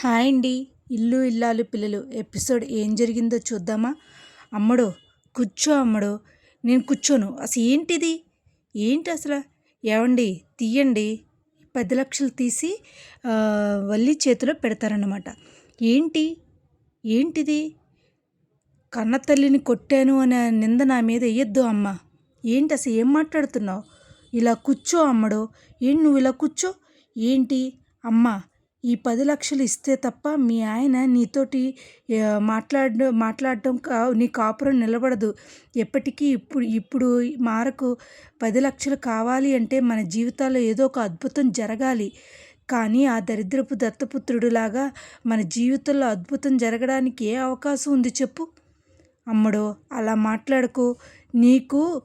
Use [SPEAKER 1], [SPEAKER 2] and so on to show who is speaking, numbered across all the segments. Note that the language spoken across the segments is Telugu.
[SPEAKER 1] హాయ్ అండి. ఇల్లు ఇల్లాలు పిల్లలు ఎపిసోడ్ ఏం జరిగిందో చూద్దామా? అమ్మడు కూర్చో అమ్మడు. నేను కూర్చోను. అసలు ఏంటిది? ఏంటి అసలు? ఏమండి తీయండి. పది లక్షలు తీసి వల్లి చేతిలో పెడతారన్నమాట. ఏంటి? ఏంటిది? కన్న తల్లిని కొట్టాను అనే నింద నా మీద వేయద్దు అమ్మ. ఏంటి అసలు? ఏం మాట్లాడుతున్నావు? ఇలా కూర్చో అమ్మడు. ఏంటి నువ్వు ఇలా కూర్చో? ఏంటి? అమ్మ ఈ పది లక్షలు ఇస్తే తప్ప మీ ఆయన నీతోటి మాట్లాడ మాట్లాడటం కా నీ కాపురం నిలబడదు. ఎప్పటికీ ఇప్పుడు ఇప్పుడు మారకు పది లక్షలు కావాలి అంటే మన జీవితాల్లో ఏదో ఒక అద్భుతం జరగాలి. కానీ ఆ దరిద్రపు దత్తపుత్రుడిలాగా మన జీవితంలో అద్భుతం జరగడానికి ఏ అవకాశం ఉంది చెప్పు. అమ్మడో అలా మాట్లాడకు. నీకు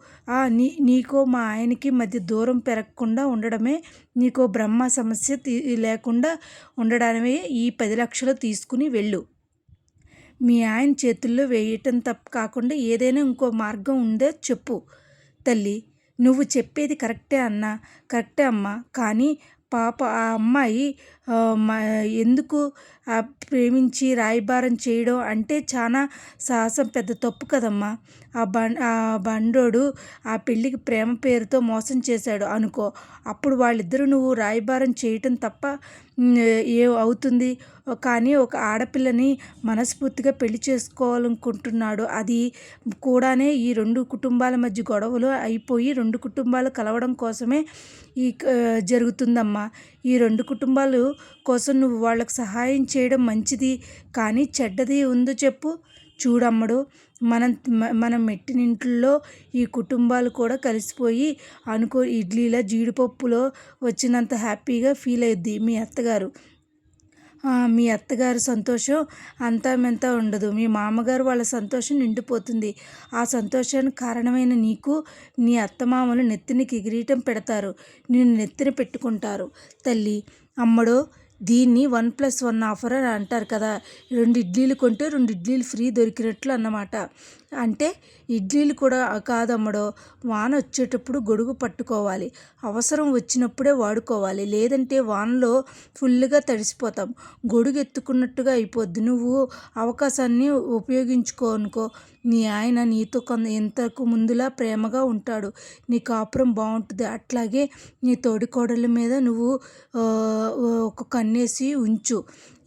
[SPEAKER 1] నీ నీకు మా ఆయనకి మధ్య దూరం పెరగకుండా ఉండడమే నీకు బ్రహ్మ సమస్య తీ లేకుండా ఉండడమే ఈ పది లక్షలు తీసుకుని వెళ్ళు. మీ ఆయన చేతుల్లో వేయటం తప్ప కాకుండా ఏదైనా ఇంకో మార్గం ఉందో చెప్పు. తల్లి నువ్వు చెప్పేది కరెక్టే అన్నా కరెక్టే అమ్మ కానీ పాప ఆ అమ్మాయి ఎందుకు ప్రేమించి రాయబారం చేయడం అంటే చాలా సాహసం పెద్ద తప్పు కదమ్మా. ఆ బం ఆ బండోడు ఆ పెళ్ళికి ప్రేమ పేరుతో మోసం చేశాడు అనుకో. అప్పుడు వాళ్ళిద్దరూ నువ్వు రాయబారం చేయటం తప్ప ఏ అవుతుంది? కానీ ఒక ఆడపిల్లని మనస్ఫూర్తిగా పెళ్ళి చేసుకోవాలనుకుంటున్నాడు. అది కూడానే ఈ రెండు కుటుంబాల మధ్య గొడవలు అయిపోయి రెండు కుటుంబాలు కలవడం కోసమే ఈ జరుగుతుందమ్మా. ఈ రెండు కుటుంబాలు కోసం నువ్వు వాళ్ళకు సహాయం చేయడం మంచిది కానీ చెడ్డది ఉందో చెప్పు. చూడమ్మడు మనం మనం మెట్టినింట్లో ఈ కుటుంబాలు కూడా కలిసిపోయి అనుకో ఇడ్లీలో జీడిపప్పులో వచ్చినంత హ్యాపీగా ఫీల్ అయ్యిద్ది మీ అత్తగారు. మీ అత్తగారు సంతోషం అంతా మెంత ఉండదు. మీ మామగారు వాళ్ళ సంతోషం నిండిపోతుంది. ఆ సంతోషానికి కారణమైన నీకు నీ అత్తమామలు నెత్తిని కిరీటం పెడతారు. నేను నెత్తిన పెట్టుకుంటారు. తల్లి అమ్ముడు దీన్ని వన్ ప్లస్ వన్ ఆఫర్ అని అంటారు కదా. రెండు ఇడ్లీలు కొంటే రెండు ఇడ్లీలు ఫ్రీ దొరికినట్లు అన్నమాట. అంటే ఇడ్లీలు కూడా కాదమ్మడో వాన వచ్చేటప్పుడు గొడుగు పట్టుకోవాలి. అవసరం వచ్చినప్పుడే వాడుకోవాలి. లేదంటే వానలో ఫుల్గా తడిసిపోతాం. గొడుగు ఎత్తుకున్నట్టుగా అయిపోద్ది. నువ్వు అవకాశాన్ని ఉపయోగించుకో అనుకో. నీ ఆయన నీతో కొంత ఇంతకు ముందులా ప్రేమగా ఉంటాడు. నీ కాపురం బాగుంటుంది. అట్లాగే నీ తోడికోడల మీద నువ్వు ఒక ఎన్నేసి ఉంచు.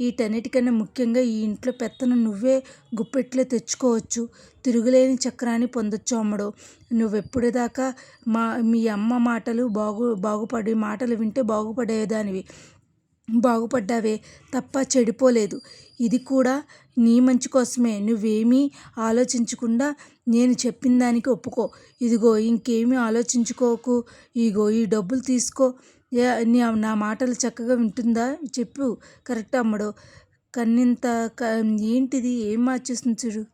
[SPEAKER 1] వీటన్నిటికన్నా ముఖ్యంగా ఈ ఇంట్లో పెత్తనం నువ్వే గుప్పెట్లో తెచ్చుకోవచ్చు. తిరుగులేని చక్రాన్ని పొందొచ్చు అమ్మడు. నువ్వెప్పుడుదాకా మా మీ అమ్మ మాటలు బాగు బాగుపడే మాటలు వింటే బాగుపడేదానివి. బాగుపడ్డావే తప్ప చెడిపోలేదు. ఇది కూడా నీ మంచి కోసమే. నువ్వేమీ ఆలోచించకుండా నేను చెప్పిన దానికి ఒప్పుకో. ఇదిగో ఇంకేమీ ఆలోచించుకోకు. ఇగో ఈ డబ్బులు తీసుకో. నా మాటలు చక్కగా వింటుందా? చెప్పు. కరెక్ట్ అమ్మడు? కన్నింత ఏంటిది? ఏం మార్చేస్తుంది చూడు.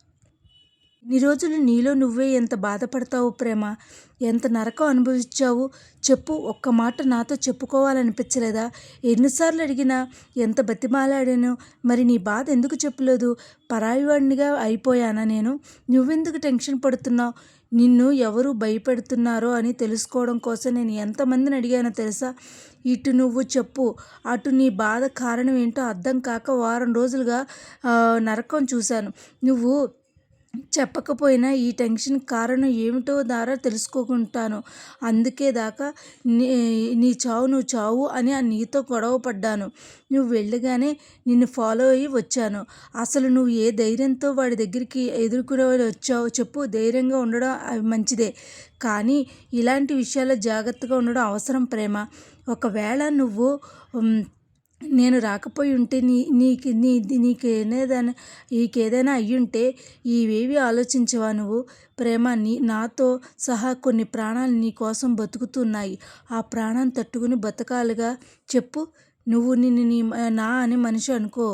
[SPEAKER 1] ఇన్ని రోజులు నీలో నువ్వే ఎంత బాధపడతావు ప్రేమ? ఎంత నరకం అనుభవించావు? చెప్పు. ఒక్క మాట నాతో చెప్పుకోవాలనిపించలేదా? ఎన్నిసార్లు అడిగినా ఎంత బతిమాలాడాను? మరి నీ బాధ ఎందుకు చెప్పలేదు? పరాయివాడినిగా అయిపోయానా నేను? నువ్వెందుకు టెన్షన్ పడుతున్నావు? నిన్ను ఎవరు భయపెడుతున్నారో అని తెలుసుకోవడం కోసం నేను ఎంతమందిని అడిగానో తెలుసా? ఇటు నువ్వు చెప్పు. అటు నీ బాధ కారణం ఏంటో అర్థం కాక వారం రోజులుగా నరకం చూశాను. నువ్వు చెప్పకపోయినా ఈ టెన్షన్ కారణం ఏమిటో ద్వారా తెలుసుకుంటాను అందుకే దాకా నీ నీ చావు నువ్వు చావు అని నీతో గొడవ పడ్డాను. నువ్వు వెళ్ళగానే నిన్ను ఫాలో అయ్యి వచ్చాను. అసలు నువ్వు ఏ ధైర్యంతో వాడి దగ్గరికి ఎదుర్కొనే వచ్చావు చెప్పు. ధైర్యంగా ఉండడం మంచిదే. కానీ ఇలాంటి విషయాల్లో జాగ్రత్తగా ఉండడం అవసరం ప్రేమ. ఒకవేళ నువ్వు నేను రాకపోయి ఉంటే నీ నీకు నీ నీకు ఏదైనా నీకేదైనా అయ్యుంటే ఇవేవి ఆలోచించవా నువ్వు? ప్రేమ నీ నాతో సహా కొన్ని ప్రాణాలు నీ కోసం బతుకుతున్నాయి. ఆ ప్రాణాన్ని తట్టుకుని బతకాలిగా. చెప్పు. నువ్వు నిన్ను నీ నా అని మనిషి అనుకో.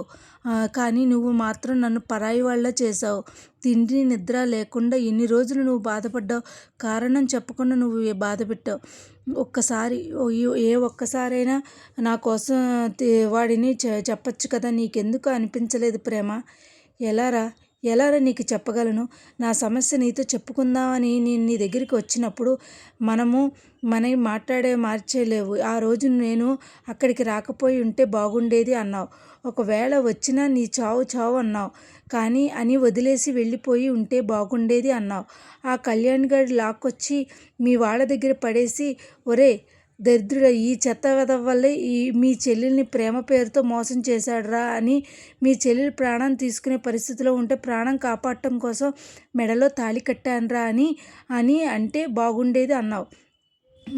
[SPEAKER 1] కానీ నువ్వు మాత్రం నన్ను పరాయి వాళ్ళ చేసావు తిండి నిద్ర లేకుండా ఎన్ని రోజులు నువ్వు బాధపడ్డావు? కారణం చెప్పకుండా నువ్వు బాధ పెట్టావు? ఒక్కసారి ఏ ఒక్కసారైనా నా కోసం వాడిని చెప్పచ్చు కదా? నీకెందుకు అనిపించలేదు ప్రేమ? ఎలారా ఎలారా నీకు చెప్పగలను? నా సమస్య నీతో చెప్పుకుందామని నేను నీ దగ్గరికి వచ్చినప్పుడు మనము మనవి మాట్లాడే మార్చేలేవు ఆ రోజు నేను అక్కడికి రాకపోయి ఉంటే బాగుండేది అన్నావు. ఒకవేళ వచ్చినా నీ చావు చావు అన్నావు. కానీ అని వదిలేసి వెళ్ళిపోయి ఉంటే బాగుండేది అన్నావు. ఆ కళ్యాణ్ గారి లాక్కొచ్చి మీ వాళ్ళ దగ్గర పడేసి ఒరే దరిద్రుడ ఈ చెత్త వెధవ వల్లే ఈ మీ చెల్లెల్ని ప్రేమ పేరుతో మోసం చేశాడురా అని మీ చెల్లెలు ప్రాణం తీసుకునే పరిస్థితిలో ఉంటే ప్రాణం కాపాడటం కోసం మెడలో తాళి కట్టానురా అని అని అంటే బాగుండేది అన్నావు.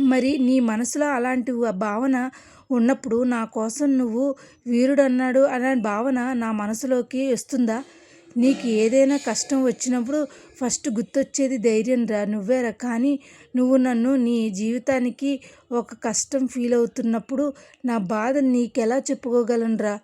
[SPEAKER 1] మరి నీ మనసులో అలాంటి భావన ఉన్నప్పుడు నా కోసం నువ్వు వీరుడు అన్నాడు అనే భావన నా మనసులోకి వస్తుందా? నీకు ఏదైనా కష్టం వచ్చినప్పుడు ఫస్ట్ గుర్తొచ్చేది ధైర్యం రా నువ్వేరా కానీ నువ్వు నన్ను నీ జీవితానికి ఒక కష్టం ఫీల్ అవుతున్నప్పుడు నా బాధ నీకెలా చెప్పుకోగలనురా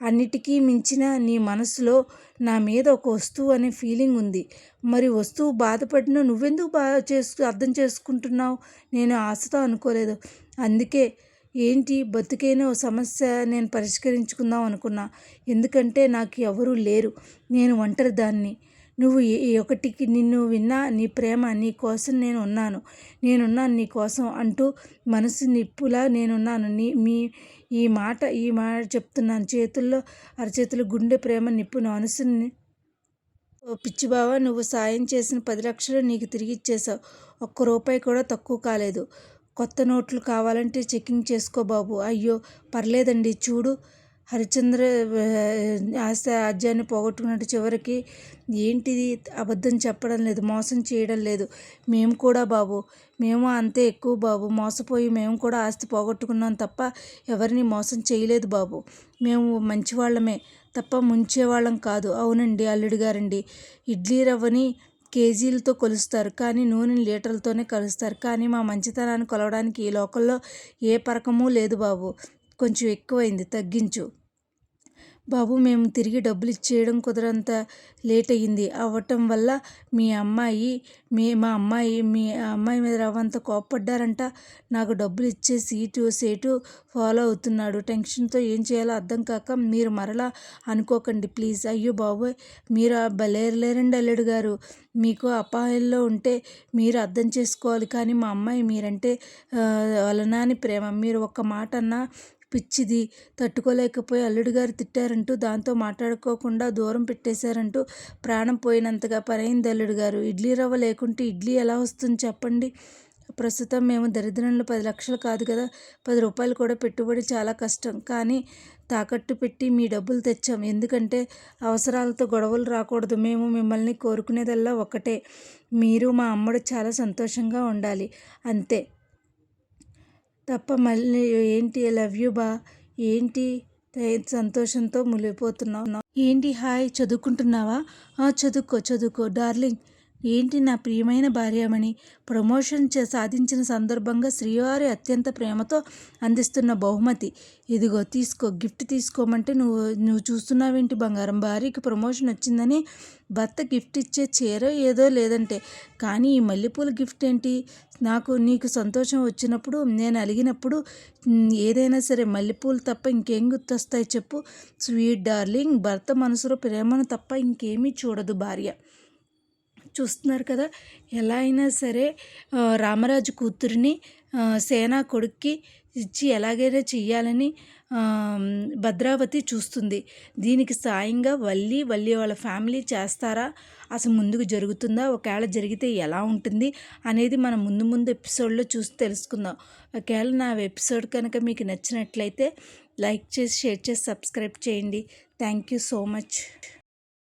[SPEAKER 1] అన్నిటికీ మించిన నీ మనసులో నా మీద ఒక వస్తువు అనే ఫీలింగ్ ఉంది. మరి వస్తువు బాధపడిన నువ్వెందుకు బాగా చేసు అర్థం చేసుకుంటున్నావు? నేను ఆశతో అనుకోలేదు. అందుకే ఏంటి బతుకైనా ఓ సమస్య నేను పరిష్కరించుకుందాం అనుకున్నా. ఎందుకంటే నాకు ఎవరూ లేరు. నేను ఒంటరి దాన్ని నువ్వు ఏ ఒకటికి నిన్ను విన్నా నీ ప్రేమ నీ కోసం నేను ఉన్నాను. నేనున్నాను నీ కోసం అంటూ మనసు నిప్పులా నేనున్నాను. నీ మీ ఈ మాట ఈ మాట చెప్తున్నాను. చేతుల్లో అరచేతులు గుండె ప్రేమ నిప్పు నా మనసుని ఓ పిచ్చి బావ నువ్వు సాయం చేసిన పది లక్షలు నీకు తిరిగి ఇచ్చేసావు ఒక్క రూపాయి కూడా తక్కువ కాలేదు. కొత్త నోట్లు కావాలంటే చెకింగ్ చేసుకో బాబు. అయ్యో పర్లేదండి చూడు. హరిచంద్ర ఆశ ఆజ్యాన్ని పోగొట్టుకున్నట్టు చివరికి ఏంటిది? అబద్ధం చెప్పడం లేదు మోసం చేయడం లేదు. మేము కూడా బాబు మేము అంతే ఎక్కువ బాబు. మోసపోయి మేము కూడా ఆస్తి పోగొట్టుకున్నాం తప్ప ఎవరిని మోసం చేయలేదు బాబు. మేము మంచివాళ్ళమే తప్ప ముంచేవాళ్ళం కాదు. అవునండి అల్లుడు గారండి. ఇడ్లీ రవ్వని కేజీలతో కొలుస్తారు. కానీ నూనెని లీటర్లతోనే కలుస్తారు. కానీ మా మంచితనాన్ని కొలవడానికి ఈ లోకల్లో ఏ పరకము లేదు బాబు. కొంచెం ఎక్కువైంది. తగ్గించు. బాబు మేము తిరిగి డబ్బులు ఇచ్చేయడం కుదరంత లేట్ అయ్యింది అవ్వటం వల్ల మీ అమ్మాయి మీ మా అమ్మాయి మీ అమ్మాయి మీద రవ్వంత కోప్పడ్డారంట. నాకు డబ్బులు ఇచ్చే సీటు సేటు ఫాలో అవుతున్నాడు. టెన్షన్తో ఏం చేయాలో అర్థం కాక మీరు మరలా అనుకోకండి ప్లీజ్. అయ్యో బాబోయ్ మీరు లేరండి అల్లుడు గారు. మీకు అపాయంలో ఉంటే మీరు అర్థం చేసుకోవాలి. కానీ మా అమ్మాయి మీరంటే వలనాని ప్రేమ. మీరు ఒక్క మాట అన్నా పిచ్చిది తట్టుకోలేకపోయి అల్లుడు గారు తిట్టారంటూ దాంతో మాట్లాడుకోకుండా దూరం పెట్టేశారంటూ ప్రాణం పోయినంతగా పరైంది అల్లుడు గారు ఇడ్లీ రవ్వ లేకుంటే ఇడ్లీ ఎలా వస్తుంది చెప్పండి? ప్రస్తుతం మేము దరిద్రంలో పది లక్షలు కాదు కదా పది రూపాయలు కూడా పెట్టుబడి చాలా కష్టం. కానీ తాకట్టు పెట్టి మీ డబ్బులు తెచ్చాం. ఎందుకంటే అవసరాలతో గొడవలు రాకూడదు. మేము మిమ్మల్ని కోరుకునేదల్లా ఒకటే మీరు మా అమ్మడు చాలా సంతోషంగా ఉండాలి. అంతే. తప్ప మళ్ళీ ఏంటి లవ్ యూ బా? ఏంటి సంతోషంతో మునిగిపోతున్నావు? ఏంటి హాయ్ చదువుకుంటున్నావా? చదువుకో చదువుకో డార్లింగ్ ఏంటి నా ప్రియమైన భార్యమణి? ప్రమోషన్ సాధించిన సందర్భంగా శ్రీవారి అత్యంత ప్రేమతో అందిస్తున్న బహుమతి. ఇదిగో తీసుకో గిఫ్ట్ తీసుకోమంటే నువ్వు నువ్వు చూస్తున్నావేంటి బంగారం? భార్యకి ప్రమోషన్ వచ్చిందని భర్త గిఫ్ట్ ఇచ్చే చీర ఏదో లేదంటే. కానీ ఈ మల్లెపూల గిఫ్ట్ ఏంటి? నాకు నీకు సంతోషం వచ్చినప్పుడు నేను అలిగినప్పుడు ఏదైనా సరే మల్లెపూలు తప్ప ఇంకేం గుర్తొస్తాయి చెప్పు. స్వీట్ డార్లింగ్ భర్త మనసులో ప్రేమను తప్ప ఇంకేమీ చూడదు భార్య. చూస్తున్నారు కదా. ఎలా అయినా సరే రామరాజు కూతురిని సేనా కొడుక్కి ఇచ్చి ఎలాగైనా చెయ్యాలని భద్రావతి చూస్తుంది. దీనికి సాయంగా వల్లి వల్లి వాళ్ళ ఫ్యామిలీ చేస్తారా? అసలు ముందుకు జరుగుతుందా? ఒకవేళ జరిగితే ఎలా ఉంటుంది? అనేది మనం ముందు ముందు ఎపిసోడ్లో చూసి తెలుసుకుందాం. ఒకవేళ నా ఎపిసోడ్ కనుక మీకు నచ్చినట్లయితే లైక్ చేసి షేర్ చేసి సబ్స్క్రైబ్ చేయండి. Thank you so much.